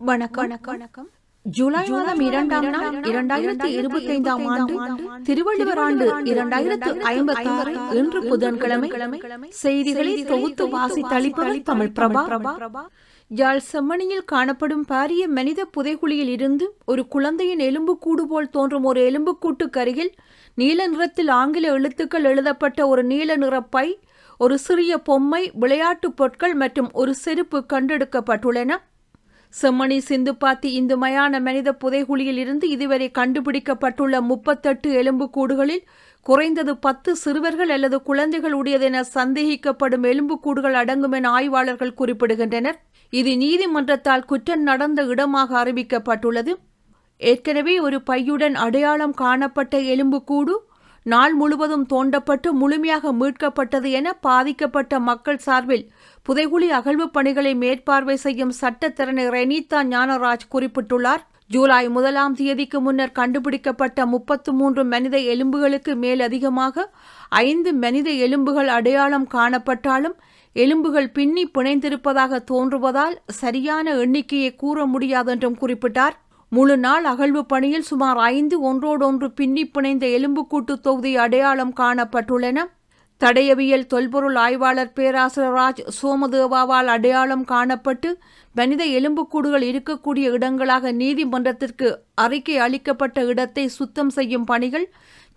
வணக்கம். வணக்கம். ஜூலை மாதம் இரண்டாம் நாள் இரண்டாயிரத்தி இருபத்தி ஐந்தாம் ஆண்டு திருவள்ளுவர் ஆண்டு இரண்டாயிரத்து ஐம்பத்தி ஆறு இன்று புதன்கிழமை செய்திகளை தொகுத்து வாசித்தளிப்பவர் தமிழ் பிரபா. யாழ் செம்மணியில் காணப்படும் பாரிய மனித புதைகுழியில் இருந்து ஒரு குழந்தையின் எலும்புக்கூடு போல் தோன்றும் ஒரு எலும்புக்கூட்டுக்கு அருகில் நீல நிறத்தில் ஆங்கில எழுத்துக்கள் எழுதப்பட்ட ஒரு நீல நிற பை ஒரு சிறிய பொம்மை விளையாட்டுப் பொருட்கள் மற்றும் ஒரு செருப்பு கண்டெடுக்கப்பட்டுள்ளன. செம்மணி சிந்துப்பாத்தி இந்து மயான மனித புதைகுழியில் இருந்து இதுவரை கண்டுபிடிக்கப்பட்டுள்ள முப்பத்தெட்டு எலும்புக்கூடுகளில் குறைந்தது பத்து சிறுவர்கள் அல்லது குழந்தைகள் உடையதென சந்தேகிக்கப்படும் எலும்புக்கூடுகள் அடங்கும் என ஆய்வாளர்கள் குறிப்பிடுகின்றனர். இது நீதிமன்றத்தால் குற்றம் நடந்த இடமாக அறிவிக்கப்பட்டுள்ளது. ஏற்கனவே ஒரு பையுடன் அடையாளம் காணப்பட்ட எலும்புக்கூடு நாள் முழுவதும் தோண்டப்பட்டு முழுமையாக மீட்கப்பட்டது என பாதிக்கப்பட்ட மக்கள் சார்பில் புதைகுழி அகழ்வு பணிகளை மேற்பார்வை செய்யும் சட்டத்திறனை ரெனிதா ஞானராஜ் குறிப்பிட்டுள்ளார். ஜூலை முதலாம் தேதிக்கு முன்னர் கண்டுபிடிக்கப்பட்ட முப்பத்து மூன்று மனித எலும்புகளுக்கு மேலதிகமாக ஐந்து மனித எலும்புகள் அடையாளம் காணப்பட்டாலும் எலும்புகள் பின்னி பிணைந்திருப்பதாக தோன்றுவதால் சரியான எண்ணிக்கையை கூற முடியாதென்றும் குறிப்பிட்டார். முழு நாள் அகழ்வு பணியில் சுமார் ஐந்து ஒன்றோடொன்று பின்னி பிணைந்த எலும்புக்கூட்டு தொகுதி அடையாளம் காணப்பட்டுள்ளன. தடயவியல் தொல்பொருள் ஆய்வாளர் பேராசிரியர் ராஜ் சோமதேவாவால் அடையாளம் காணப்பட்டு மனித எலும்புக்கூடுகள் இருக்கக்கூடிய இடங்களாக நீதிமன்றத்திற்கு அறிக்கை அளிக்கப்பட்ட இடத்தை சுத்தம் செய்யும் பணிகள்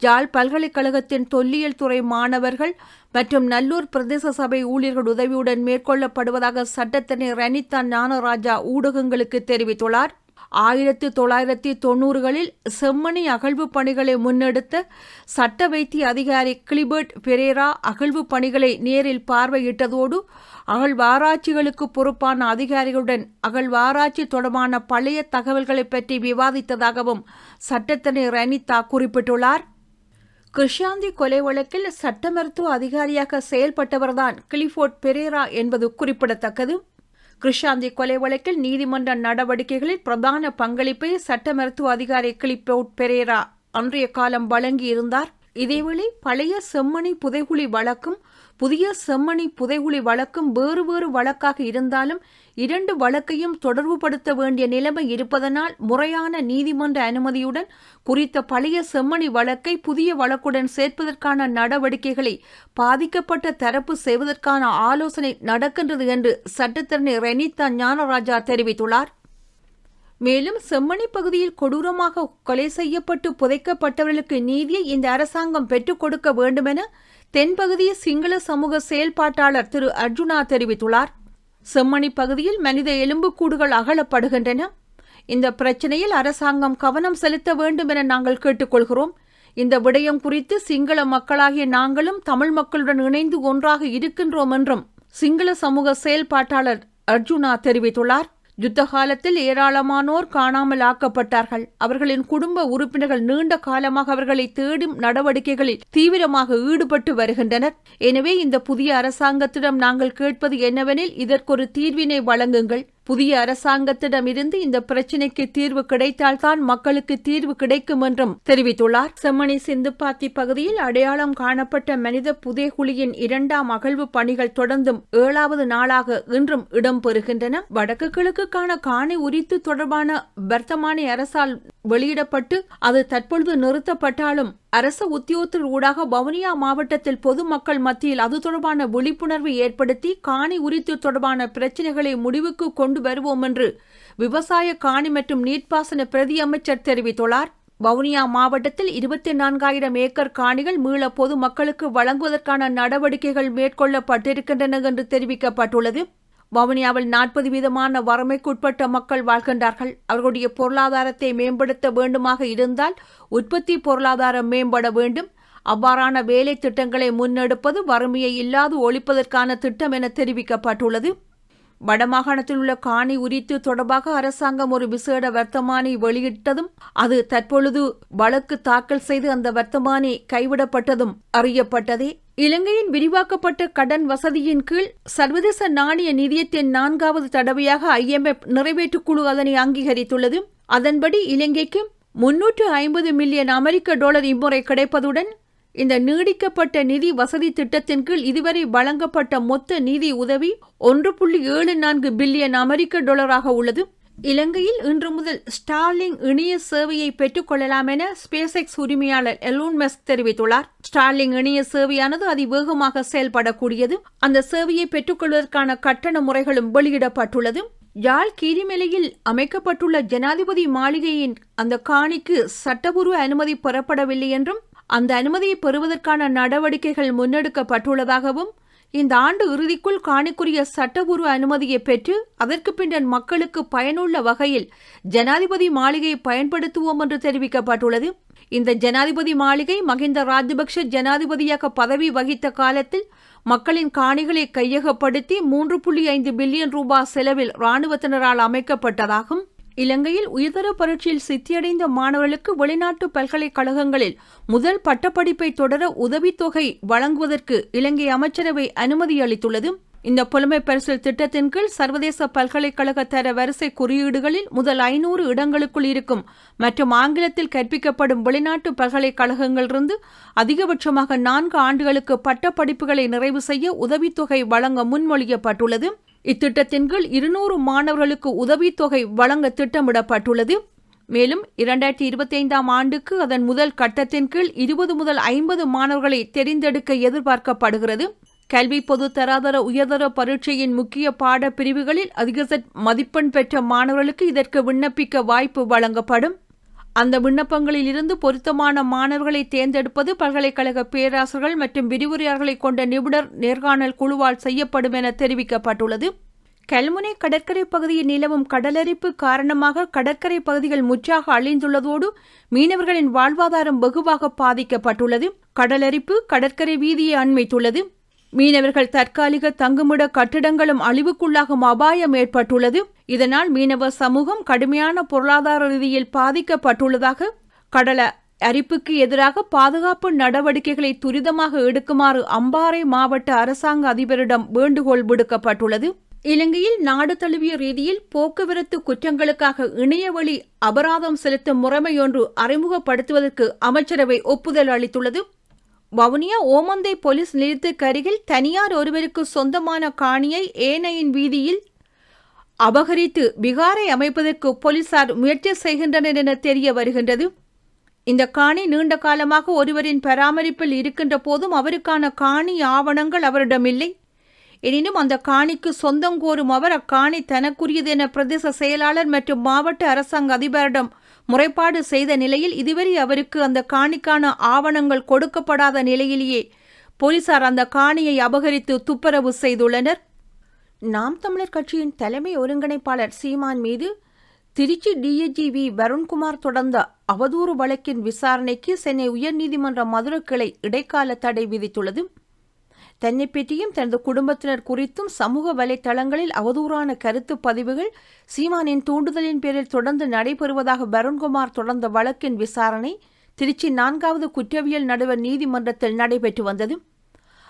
ஜாழ் பல்கலைக்கழகத்தின் தொல்லியல் துறை மாணவர்கள் மற்றும் நல்லூர் பிரதேச சபை ஊழியர்கள் உதவியுடன் மேற்கொள்ளப்படுவதாக சட்டத்தினை ரனிதா ஞானராஜா ஊடகங்களுக்கு தெரிவித்துள்ளார். ஆயிரத்தி தொள்ளாயிரத்தி தொண்ணூறுகளில் செம்மணி அகழ்வு பணிகளை முன்னெடுத்த சட்ட வைத்திய அதிகாரி கிளிபர்ட் பெரேரா அகழ்வு பணிகளை நேரில் பார்வையிட்டதோடு அகழ்வாராய்ச்சிகளுக்கு பொறுப்பான அதிகாரிகளுடன் அகழ்வாராய்ச்சி தொடர்பான பழைய தகவல்களை பற்றி விவாதித்ததாகவும் சட்டத்தினை ரனிதா குறிப்பிட்டுள்ளார். கிருஷாந்தி கொலை வழக்கில் சட்ட மருத்துவ அதிகாரியாக செயல்பட்டவர்தான் கிளிஃபோர்ட் பெரேரா என்பது குறிப்பிடத்தக்கது. கிருஷாந்தி கொலை வழக்கில் நீதிமன்ற நடவடிக்கைகளில் பிரதான பங்களிப்பை சட்ட மருத்துவ அதிகாரி கிளிப்போட் பெரேரா அன்றைய காலம் வழங்கியிருந்தார். இதேவேளை பழைய செம்மணி புதைகுழி வழக்கும் புதிய செம்மணி புதைகுழி வழக்கும் வேறு வேறு வழக்காக இருந்தாலும் இரண்டு வழக்கையும் தொடர்புபடுத்த வேண்டிய நிலைமை இருப்பதனால் முறையான நீதிமன்ற அனுமதியுடன் குறித்த பழைய செம்மணி வழக்கை புதிய வழக்குடன் சேர்ப்பதற்கான நடவடிக்கைகளை பாதிக்கப்பட்ட தரப்பு செய்வதற்கான ஆலோசனை நடக்கின்றது என்று சட்டத்தரணி ரெனிதா ஞானராஜா தெரிவித்துள்ளார். மேலும் செம்மணி பகுதியில் கொடூரமாக கொலை செய்யப்பட்டு புதைக்கப்பட்டவர்களுக்கு நீதியை இந்த அரசாங்கம் பெற்றுக் கொடுக்க வேண்டுமென தென்பகுதிய சிங்கள சமூக செயல்பாட்டாளர் திரு அர்ஜுனா தெரிவித்துள்ளார். செம்மணி பகுதியில் மனித எலும்புக்கூடுகள் அகலப்படுகின்றன. இந்த பிரச்சனையில் அரசாங்கம் கவனம் செலுத்த வேண்டும் என நாங்கள் கேட்டுக்கொள்கிறோம். இந்த விடயம் குறித்து சிங்கள மக்களாகிய நாங்களும் தமிழ் மக்களுடன் இணைந்து ஒன்றாக இருக்கின்றோம் என்றும் சிங்கள சமூக செயல்பாட்டாளர் அர்ஜுனா தெரிவித்துள்ளார். யுத்த காலத்தில் ஏராளமானோர் காணாமல் ஆக்கப்பட்டார்கள் அவர்களின் குடும்ப உறுப்பினர்கள் நீண்ட காலமாக அவர்களை தேடும் நடவடிக்கைகளில் தீவிரமாக ஈடுபட்டு வருகின்றனர். எனவே இந்த புதிய அரசாங்கத்திடம் நாங்கள் கேட்பது என்னவெனில் இதற்கொரு தீர்வினை வழங்குங்கள். புதிய அரசாங்கத்திடமிருந்து இந்த பிரச்சினைக்கு தீர்வு கிடைத்தால்தான் மக்களுக்கு தீர்வு கிடைக்கும் என்றும் தெரிவித்துள்ளார். செம்மணி சிந்துப்பாத்தி பகுதியில் அடையாளம் காணப்பட்ட மனித புதைகுழியின் இரண்டாம் அகழ்வு பணிகள் தொடர்ந்தும் ஏழாவது நாளாக இன்றும் இடம்பெறுகின்றன. வடக்கு கிழக்குக்கான காணி உரித்து தொடர்பான வர்த்தமானி அரசால் வெளியிடப்பட்டு அது தற்பொழுது நிறுத்தப்பட்டாலும் அரச உத்தியோகத்தர் ஊடாக வவுனியா மாவட்டத்தில் பொதுமக்கள் மத்தியில் அது தொடர்பான விழிப்புணர்வு ஏற்படுத்தி காணி உரித்து தொடர்பான பிரச்சினைகளை முடிவுக்கு கொண்டு வருவோம் என்று விவசாய காணி மற்றும் நீர்ப்பாசன பிரதியமைச்சர் தெரிவித்துள்ளார். வவுனியா மாவட்டத்தில் இருபத்தி நான்காயிரம் ஏக்கர் காணிகள் மீள பொதுமக்களுக்கு வழங்குவதற்கான நடவடிக்கைகள் மேற்கொள்ளப்பட்டிருக்கின்றன என்று தெரிவிக்கப்பட்டுள்ளது. வவுனியாவில் நாற்பது வீதமான வறுமைக்குட்பட்ட மக்கள் வாழ்கின்றார்கள். அவர்களுடைய பொருளாதாரத்தை மேம்படுத்த வேண்டுமாக இருந்தால் உற்பத்தி பொருளாதாரம் மேம்பட வேண்டும். அவ்வாறான வேலை திட்டங்களை முன்னெடுப்பது வறுமையை இல்லாது ஒழிப்பதற்கான திட்டம் என தெரிவிக்கப்பட்டுள்ளது. வடமாகாணத்தில் உள்ள காணி உரித்து தொடர்பாக அரசாங்கம் ஒரு விசேட வர்த்தமானி வெளியிட்டதும் அது தற்பொழுது வழக்கு தாக்கல் செய்து அந்த வர்த்தமானி கைவிடப்பட்டதும் அறியப்பட்டதே. இலங்கையின் விரிவாக்கப்பட்ட கடன் வசதியின் கீழ் சர்வதேச நாணய நிதியத்தின் நான்காவது தடவையாக ஐஎம்எஃப் நிறைவேற்றுக்குழு அதனை அங்கீகரித்துள்ளது. அதன்படி இலங்கைக்கு முன்னூற்று ஐம்பது மில்லியன் அமெரிக்க டாலர் இம்முறை கிடைப்பதுடன் இந்த நீடிக்கப்பட்ட நிதி வசதி திட்டத்தின் கீழ் இதுவரை வழங்கப்பட்ட மொத்த நிதி உதவி ஒன்று புள்ளி ஏழு நான்கு பில்லியன் அமெரிக்க டாலராக உள்ளது. இலங்கையில் இன்று முதல் ஸ்டார்லிங் இணைய சேவையை பெற்றுக்கொள்ளலாம் என ஸ்பேஸ் எக்ஸ் உரிமையாளர் எலூன் மெஸ்க் தெரிவித்துள்ளார். ஸ்டார்லிங் இணைய சேவையானது அதிவேகமாக செயல்படக்கூடியது. அந்த சேவையை பெற்றுக்கொள்வதற்கான கட்டண முறைகளும் வெளியிடப்பட்டுள்ளது. யாழ் கீரிமலையில் அமைக்கப்பட்டுள்ள ஜனாதிபதி மாளிகையின் அந்த காணிக்கு சட்டபூர்வ அனுமதி பெறப்படவில்லை என்றும் அந்த அனுமதியை பெறுவதற்கான நடவடிக்கைகள் முன்னெடுக்கப்பட்டுள்ளதாகவும் இந்த ஆண்டு இறுதிக்குள் காணிக்குரிய சட்டபூர்வ அனுமதியை பெற்று அதற்கு பின்னர் மக்களுக்கு பயனுள்ள வகையில் ஜனாதிபதி மாளிகையை பயன்படுத்துவோம் என்று தெரிவிக்கப்பட்டுள்ளது. இந்த ஜனாதிபதி மாளிகை மகிந்த ராஜபக்ஷ ஜனாதிபதியாக பதவி வகித்த காலத்தில் மக்களின் காணிகளை கையகப்படுத்தி மூன்று புள்ளி ஐந்து பில்லியன் ரூபாய் செலவில் இராணுவத்தினரால் அமைக்கப்பட்டதாகும். இலங்கையில் உயர்தர பரீட்சையில் சித்தியடைந்த மாணவர்களுக்கு வெளிநாட்டு பல்கலைக்கழகங்களில் முதல் பட்டப்படிப்பை தொடர உதவித்தொகை வழங்குவதற்கு இலங்கை அமைச்சரவை அனுமதி அளித்துள்ளது. இந்த புலமை பரிசில் திட்டத்தின் கீழ் சர்வதேச பல்கலைக்கழக தர வரிசை குறியீடுகளில் முதல் ஐநூறு இடங்களுக்குள் இருக்கும் மற்றும் ஆங்கிலத்தில் கற்பிக்கப்படும் வெளிநாட்டு பல்கலைக்கழகங்களிலிருந்து அதிகபட்சமாக நான்கு ஆண்டுகளுக்கு பட்டப்படிப்புகளை நிறைவு செய்ய உதவித்தொகை வழங்க முன்மொழியப்பட்டுள்ளது. இத்திட்டத்தின் கீழ் இருநூறு மாணவர்களுக்கு உதவித்தொகை வழங்க திட்டமிடப்பட்டுள்ளது. மேலும் இரண்டாயிரத்தி இருபத்தி ஐந்தாம் ஆண்டுக்கு அதன் முதல் கட்டத்தின் கீழ் இருபது முதல் ஐம்பது மாணவர்களை தெரிந்தெடுக்க எதிர்பார்க்கப்படுகிறது. கல்வி பொது தராதர உயர்தர பரீட்சையின் முக்கிய பாட பிரிவுகளில் அதிக மதிப்பெண் பெற்ற மாணவர்களுக்கு இதற்கு விண்ணப்பிக்க வாய்ப்பு வழங்கப்படும். அந்த விண்ணப்பங்களில் இருந்து பொருத்தமான மாணவர்களை தேர்ந்தெடுப்பது பல்கலைக்கழக பேராசிரியர்கள் மற்றும் விரிவுரையாளர்களை கொண்ட நிபுணர் நேர்காணல் குழுவால் செய்யப்படும் என தெரிவிக்கப்பட்டுள்ளது. கல்முனை கடற்கரை பகுதியில் நிலவும் கடலரிப்பு காரணமாக கடற்கரை பகுதிகள் முற்றாக அழிந்துள்ளதோடு மீனவர்களின் வாழ்வாதாரம் வெகுவாக பாதிக்கப்பட்டுள்ளது. கடலரிப்பு கடற்கரை வீதியை அண்மைத்துள்ளது. மீனவர்கள் தற்காலிக தங்குமிட கட்டிடங்களும் அழிவுக்குள்ளாகும் அபாயம் ஏற்பட்டுள்ளது. இதனால் மீனவ சமூகம் கடுமையான பொருளாதார ரீதியில் பாதிக்கப்பட்டுள்ளதாக கடல அரிப்புக்கு எதிராக பாதுகாப்பு நடவடிக்கைகளை துரிதமாக எடுக்குமாறு அம்பாறை மாவட்ட அரசாங்க அதிபரிடம் வேண்டுகோள் விடுக்கப்பட்டுள்ளது. இலங்கையில் நாடு தழுவிய ரீதியில் போக்குவரத்து குற்றங்களுக்காக இணையவழி அபராதம் செலுத்தும் முறைமையொன்று அறிமுகப்படுத்துவதற்கு அமைச்சரவை ஒப்புதல் அளித்துள்ளது. வவுனியா ஓமந்தை போலீஸ் நிலையத்துக்கு அருகில் தனியார் ஒருவருக்கு சொந்தமான காணியை ஏனையின் வீதியில் அபகரித்து விகாரை அமைப்பதற்கு போலீசார் முயற்சி செய்கின்றனர் என தெரிய வருகின்றது. இந்த காணி நீண்ட காலமாக ஒருவரின் பராமரிப்பில் இருக்கின்ற போதும் அவருக்கான காணி ஆவணங்கள் அவரிடமில்லை. எனினும் அந்த காணிக்கு சொந்தம் கோரும் அவர் அக்காணி தனக்குரியது என பிரதேச செயலாளர் மற்றும் மாவட்ட அரசாங்க அதிபரிடம் முறைப்பாடு செய்த நிலையில் இதுவரை அவருக்கு அந்த காணிக்கான ஆவணங்கள் கொடுக்கப்படாத நிலையிலேயே போலீசார் அந்த காணியை அபகரித்து துப்பரவு செய்துள்ளனர். நாம் தமிழர் கட்சியின் தலைமை ஒருங்கிணைப்பாளர் சீமான் மீது திருச்சி டிஏஜிவி வருண்குமார் தொடர்ந்த அவதூறு வழக்கின் விசாரணைக்கு சென்னை உயர்நீதிமன்ற மதுரை கிளை இடைக்கால தடை விதித்துள்ளது. தன்னை பற்றியும் தனது குடும்பத்தினர் குறித்தும் சமூக வலைத்தளங்களில் அவதூறான கருத்து பதிவுகள் சீமானின் தூண்டுதலின் பேரில் தொடர்ந்து நடைபெறுவதாக வருண்குமார் தொடர்ந்த வழக்கின் விசாரணை திருச்சி நான்காவது குற்றவியல் நடுவர் நீதிமன்றத்தில் நடைபெற்று வந்தது.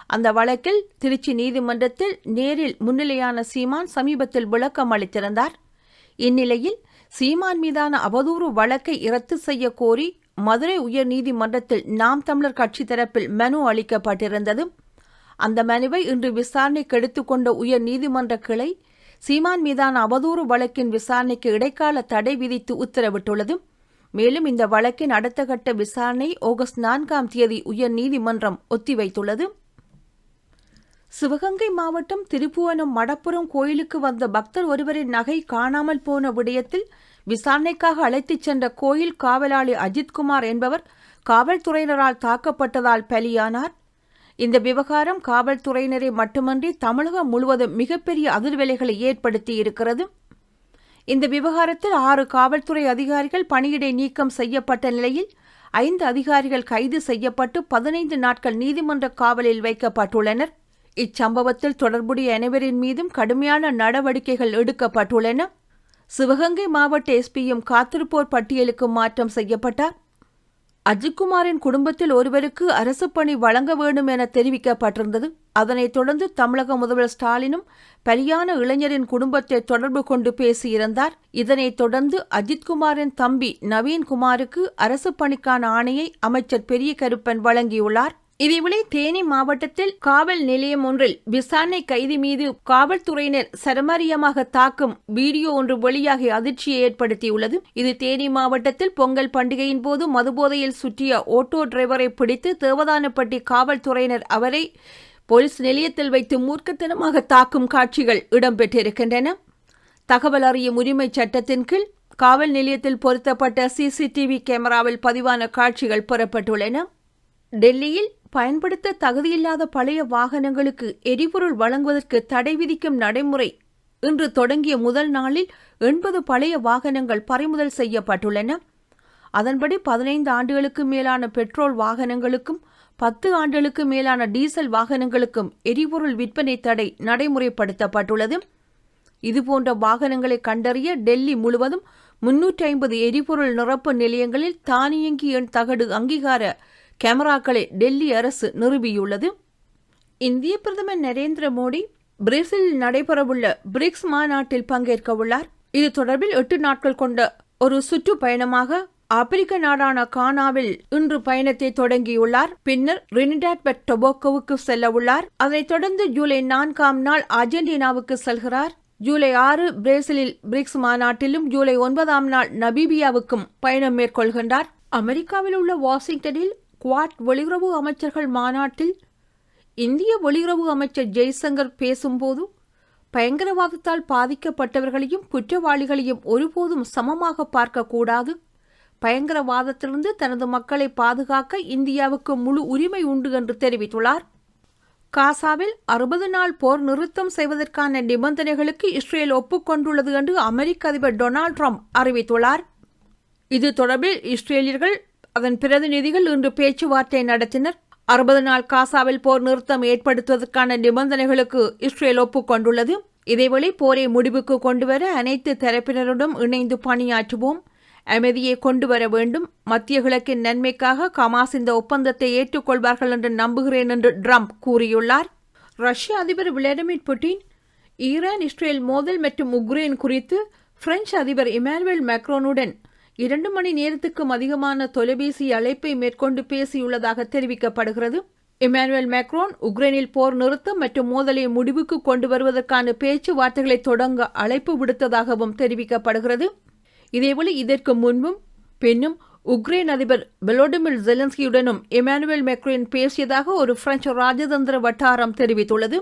அந்த வழக்கில் திருச்சி நீதிமன்றத்தில் நேரில் முன்னிலையான சீமான் சமீபத்தில் விளக்கம் அளித்திருந்தார். இந்நிலையில் சீமான் மீதான அவதூறு வழக்கை ரத்து செய்ய கோரி மதுரை உயர் நீதிமன்றத்தில் நாம் தமிழர் கட்சி தரப்பில் மனு அளிக்கப்பட்டிருந்தது. அந்த மனுவை இன்று விசாரணைக்கு எடுத்துக்கொண்ட உயர் நீதிமன்ற கிளை சீமான் மீதான அவதூறு வழக்கின் விசாரணைக்கு இடைக்கால தடை விதித்து உத்தரவிட்டுள்ளது. மேலும் இந்த வழக்கின் அடுத்த கட்ட விசாரணை ஆகஸ்ட் நான்காம் தேதி உயர் நீதிமன்றம் ஒத்திவைத்துள்ளது. சிவகங்கை மாவட்டம் திருப்புவனம் மடப்புறம் கோயிலுக்கு வந்த பக்தர் ஒருவரின் நகை காணாமல் போன விடயத்தில் விசாரணைக்காக அழைத்துச் சென்ற கோயில் காவலாளி அஜித்குமார் என்பவர் காவல்துறையினரால் தாக்கப்பட்டதால் பலியானார். இந்த விவகாரம் காவல்துறையினரை மட்டுமன்றி தமிழகம் முழுவதும் மிகப்பெரிய அதிர்வலைகளை ஏற்படுத்தி இருக்கிறது. இந்த விவகாரத்தில் ஆறு காவல்துறை அதிகாரிகள் பணியிடை நீக்கம் செய்யப்பட்ட நிலையில் ஐந்து அதிகாரிகள் கைது செய்யப்பட்டு பதினைந்து நாட்கள் நீதிமன்ற காவலில் வைக்கப்பட்டுள்ளனர். இச்சம்பவத்தில் தொடர்புடைய அனைவரின் மீதும் கடுமையான நடவடிக்கைகள் எடுக்கப்பட்டுள்ளன. சிவகங்கை மாவட்ட எஸ்பியும் காத்திருப்போர் பட்டியலுக்கு மாற்றம் செய்யப்பட்டார். அஜித்குமாரின் குடும்பத்தில் ஒருவருக்கு அரசு பணி வழங்க வேண்டும் என தெரிவிக்கப்பட்டிருந்தது. அதனைத் தொடர்ந்து தமிழக முதல்வர் ஸ்டாலினும் பலியான இளைஞரின் குடும்பத்தை தொடர்பு கொண்டு பேசியிருந்தார். இதனைத் தொடர்ந்து அஜித்குமாரின் தம்பி நவீன்குமாருக்கு அரசு பணிக்கான ஆணையை அமைச்சர் பெரிய கருப்பன் வழங்கியுள்ளார். இதேவேளை தேனி மாவட்டத்தில் காவல் நிலையம் ஒன்றில் விசாரணை கைதி மீது காவல்துறையினர் சரமாரியமாக தாக்கும் வீடியோ ஒன்று வெளியாகி அதிர்ச்சியை ஏற்படுத்தியுள்ளது. இது தேனி மாவட்டத்தில் பொங்கல் பண்டிகையின் போது மதுபோதையில் சுற்றிய ஓட்டோ டிரைவரை பிடித்து தேவதானப்பட்டி காவல்துறையினர் அவரை போலீஸ் நிலையத்தில் வைத்து மூர்க்கத்தனமாக தாக்கும் காட்சிகள் இடம்பெற்றிருக்கின்றன. தகவல் அறியும் உரிமை சட்டத்தின் கீழ் காவல் நிலையத்தில் பொருத்தப்பட்ட சிசிடிவி கேமராவில் பதிவான காட்சிகள் பெறப்பட்டுள்ளன. டெல்லியில் பயன்படுத்த தகுதியில்லாத பழைய வாகனங்களுக்கு எரிபொருள் வழங்குவதற்கு தடை விதிக்கும் நடைமுறை இன்று தொடங்கிய முதல் நாளில் எண்பது பழைய வாகனங்கள் பறிமுதல் செய்யப்பட்டுள்ளன. அதன்படி பதினைந்து ஆண்டுகளுக்கு மேலான பெட்ரோல் வாகனங்களுக்கும் பத்து ஆண்டுகளுக்கு மேலான டீசல் வாகனங்களுக்கும் எரிபொருள் விற்பனை தடை நடைமுறைப்படுத்தப்பட்டுள்ளது. இதுபோன்ற வாகனங்களை கண்டறிய டெல்லி முழுவதும் முன்னூற்றி ஐம்பது எரிபொருள் நிரப்பு நிலையங்களில் தானியங்கி எண் தகடு அங்கீகார கேமராக்களை டெல்லி அரசு நிறுவியுள்ளது. இந்திய பிரதமர் நரேந்திர மோடி பிரேசிலில் நடைபெறவுள்ள பிரிக்ஸ் மாநாட்டில் பங்கேற்க உள்ளார். இது தொடர்பில் எட்டு நாட்கள் கொண்ட ஒரு சுற்றுப்பயணமாக ஆப்பிரிக்க நாடான கானாவில் இன்று பயணத்தை தொடங்கியுள்ளார். பின்னர் ரினிடாட் பெட் டொபோக்கோவுக்கு செல்ல உள்ளார். அதைத் தொடர்ந்து ஜூலை நான்காம் நாள் அர்ஜென்டினாவுக்கு செல்கிறார். ஜூலை ஆறு பிரேசிலில் பிரிக்ஸ் மாநாட்டிலும் ஜூலை ஒன்பதாம் நாள் நபீபியாவுக்கும் பயணம் மேற்கொள்கின்றார். அமெரிக்காவில் உள்ள வாஷிங்டனில் குவாட் வெளியுறவு அமைச்சர்கள் மாநாட்டில் இந்திய வெளியுறவு அமைச்சர் ஜெய்சங்கர் பேசும்போது பயங்கரவாதத்தால் பாதிக்கப்பட்டவர்களையும் குற்றவாளிகளையும் ஒருபோதும் சமமாக பார்க்கக்கூடாது பயங்கரவாதத்திலிருந்து தனது மக்களை பாதுகாக்க இந்தியாவுக்கு முழு உரிமை உண்டு என்று தெரிவித்துள்ளார். காசாவில் அறுபது நாள் போர் நிறுத்தம் செய்வதற்கான நிபந்தனைகளுக்கு இஸ்ரேல் ஒப்புக்கொண்டுள்ளது என்று அமெரிக்க அதிபர் டொனால்ட் ட்ரம்ப் அறிவித்துள்ளார். இது தொடர்பில் இஸ்ரேலியர்கள் அதன் பிரதிநிதிகள் இன்று பேச்சுவார்த்தை நடத்தினர். அறுபது நாள் காசாவில் போர் நிறுத்தம் ஏற்படுத்துவதற்கான நிபந்தனைகளுக்கு இஸ்ரேல் ஒப்புக்கொண்டுள்ளது இதேவேளை போரை முடிவுக்கு கொண்டுவர அனைத்து தரப்பினருடன் இணைந்து பணியாற்றுவோம். அமைதியை கொண்டு வர வேண்டும். மத்திய கிழக்கின் நன்மைக்காக கமாஸ் இந்த ஒப்பந்தத்தை ஏற்றுக்கொள்வார்கள் என்று நம்புகிறேன் என்று ட்ரம்ப் கூறியுள்ளார். ரஷ்ய அதிபர் விளாடிமிர் புட்டின் ஈரான் இஸ்ரேல் மோதல் மற்றும் உக்ரைன் குறித்து பிரெஞ்சு அதிபர் இமானுவேல் மேக்ரோனுடன் இரண்டு மணி நேரத்துக்கும் அதிகமான தொலைபேசி அழைப்பை மேற்கொண்டு பேசியுள்ளதாக தெரிவிக்கப்படுகிறது. இமானுவேல் மேக்ரோன் உக்ரைனில் போர் நிறுத்தம் மற்றும் மோதலை முடிவுக்கு கொண்டு வருவதற்கான பேச்சுவார்த்தைகளை தொடங்க அழைப்பு விடுத்ததாகவும் தெரிவிக்கப்படுகிறது. இதேபோல இதற்கு முன்பும் பின்னும் உக்ரைன் அதிபர் வெலோடிமிர் ஜெலன்ஸ்கியுடனும் இமானுவேல் மேக்ரோன் பேசியதாக ஒரு பிரெஞ்சு ராஜதந்திர வட்டாரம் தெரிவித்துள்ளது.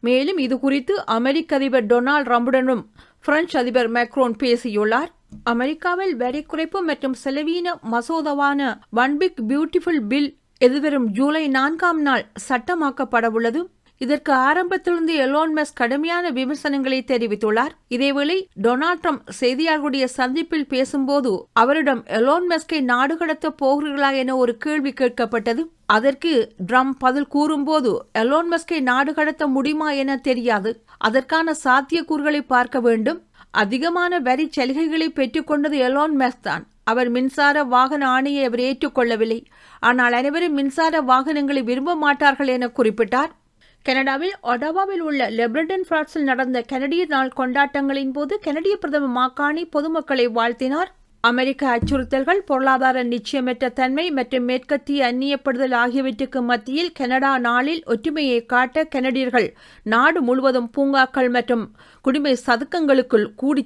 மேலும் இது குறித்து அமெரிக்க அதிபர் டொனால்ட் ட்ரம்புடனும் பிரெஞ்சு அதிபர் மேக்ரோன் பேசியுள்ளார். அமெரிக்காவில் வரி குறைப்பு மற்றும் செலவீன மசோதாவான ஒன் பிக் பியூட்டிஃபுல் பில் எதிர்வரும் ஜூலை நான்காம் நாள் சட்டமாக்கப்படவுள்ளது. இதற்கு ஆரம்பத்திலிருந்து எலோன் மெஸ் கடுமையான விமர்சனங்களை தெரிவித்துள்ளார். இதேவேளை டொனால்ட் ட்ரம்ப் செய்தியாளர்களுடைய சந்திப்பில் பேசும்போது அவரிடம் எலோன் மெஸ்கை நாடு கடத்த போகிறீர்களா என ஒரு கேள்வி கேட்கப்பட்டது. அதற்கு ட்ரம்ப் பதில் கூறும்போது எலோன் மெஸ்கை நாடு கடத்த முடியுமா என தெரியாது. அதற்கான சாத்தியக்கூறுகளை பார்க்க வேண்டும். அதிகமான வரி சலுகைகளை பெற்றுக்கொண்டது எலோன் மெஸ் தான். அவர் மின்சார வாகன ஆணையை அவர் ஏற்றுக்கொள்ளவில்லை. ஆனால் அனைவரும் மின்சார வாகனங்களை விரும்ப மாட்டார்கள் என குறிப்பிட்டார். கனடாவில் ஒடாவாவில் உள்ள லெப்ரடன் பிராட்ஸில் நடந்த கனடிய நாள் கொண்டாட்டங்களின் போது கனடிய பிரதமர் மாக்காணி பொதுமக்களை வாழ்த்தினார். அமெரிக்க அச்சுறுத்தல்கள் பொருளாதார நிச்சயமற்ற தன்மை மற்றும் மேற்கத்திய அந்நியப்படுதல் ஆகியவற்றுக்கு மத்தியில் கனடா நாளில் ஒற்றுமையை காட்ட கனடியர்கள் நாடு முழுவதும் பூங்காக்கள் மற்றும் குடிமை சதுக்கங்களுக்குள் கூடி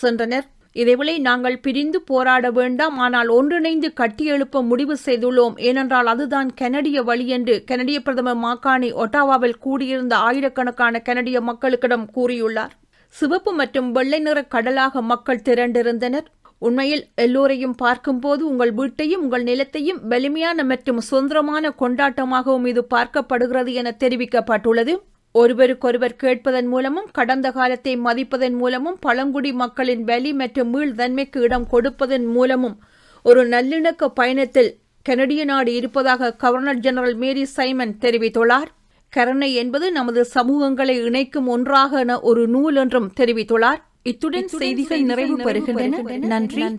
சென்றனர். இதேவேளை நாங்கள் பிரிந்து போராட வேண்டாம். ஆனால் ஒன்றிணைந்து கட்டியெழுப்ப முடிவு செய்துள்ளோம். ஏனென்றால் அதுதான் கனடிய வழி என்று கனடிய பிரதமர் மாக்கானி ஒட்டாவாவில் கூடியிருந்த ஆயிரக்கணக்கான கனடிய மக்களுக்கிடம் கூறியுள்ளார். சிவப்பு மற்றும் வெள்ளை நிற கடலாக மக்கள் திரண்டிருந்தனர். உண்மையில் எல்லோரையும் பார்க்கும்போது உங்கள் வீட்டையும் உங்கள் நிலத்தையும் வலிமையான மற்றும் சுதந்திரமான கொண்டாட்டமாகவும் இது பார்க்கப்படுகிறது என தெரிவிக்கப்பட்டுள்ளது. ஒருவருக்கொருவர் கேட்பதன் மூலமும் கடந்த காலத்தை மதிப்பதன் மூலமும் பழங்குடி மக்களின் வலி மற்றும் மீள்தன்மைக்கு இடம் கொடுப்பதன் மூலமும் ஒரு நல்லிணக்க பயணத்தில் கனடிய நாடு இருப்பதாக கவர்னர் ஜெனரல் மேரி சைமன் தெரிவித்துள்ளார். கருணை என்பது நமது சமூகங்களை இணைக்கும் ஒன்றாக ஒரு நூல் என்றும் தெரிவித்துள்ளார். இத்துடன் செய்திகள் நிறைவு பெறுகின்றன. நன்றி.